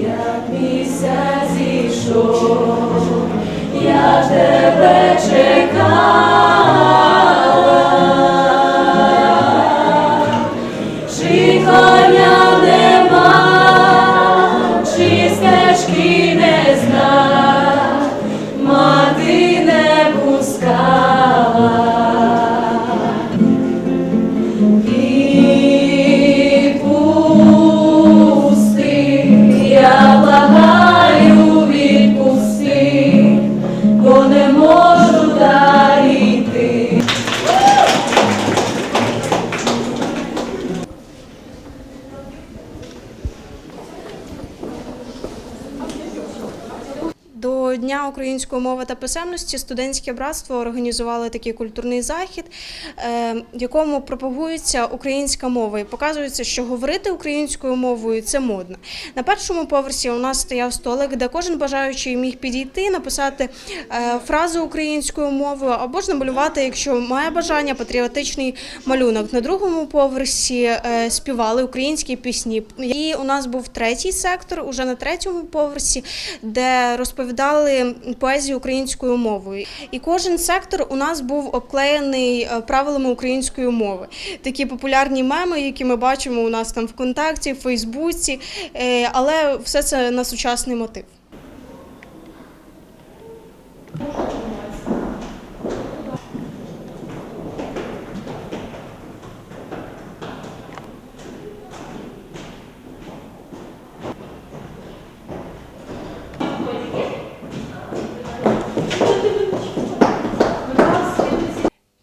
як місяць зійшов, я тебе чекала, чи Дня української мови та писемності студентське братство організували такий культурний захід, е, в якому пропагується українська мова і показується, що говорити українською мовою це модно. На першому поверсі у нас стояв столик, де кожен бажаючий міг підійти, написати е, фразу українською мовою або ж намалювати, якщо має бажання, патріотичний малюнок. На другому поверсі е, співали українські пісні. І у нас був третій сектор, уже на третьому поверсі, де розповідали поезію українською мовою. І кожен сектор у нас був обклеєний е, правилами української мови. Такі популярні меми, які ми бачимо у нас там ВКонтакті, в Фейсбуці, е, але все це на сучасний мотив.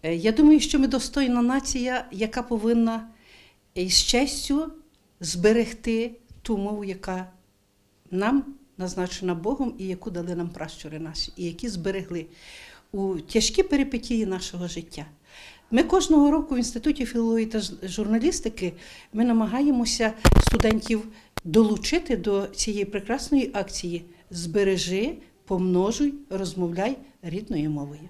Я думаю, що ми достойна нація, яка повинна із честю зберегти ту мову, яка нам назначена Богом і яку дали нам пращури наші, і які зберегли у тяжкі перипетії нашого життя. Ми кожного року в інституті філології та журналістики ми намагаємося студентів долучити до цієї прекрасної акції Збережи, помножуй, розмовляй рідною мовою.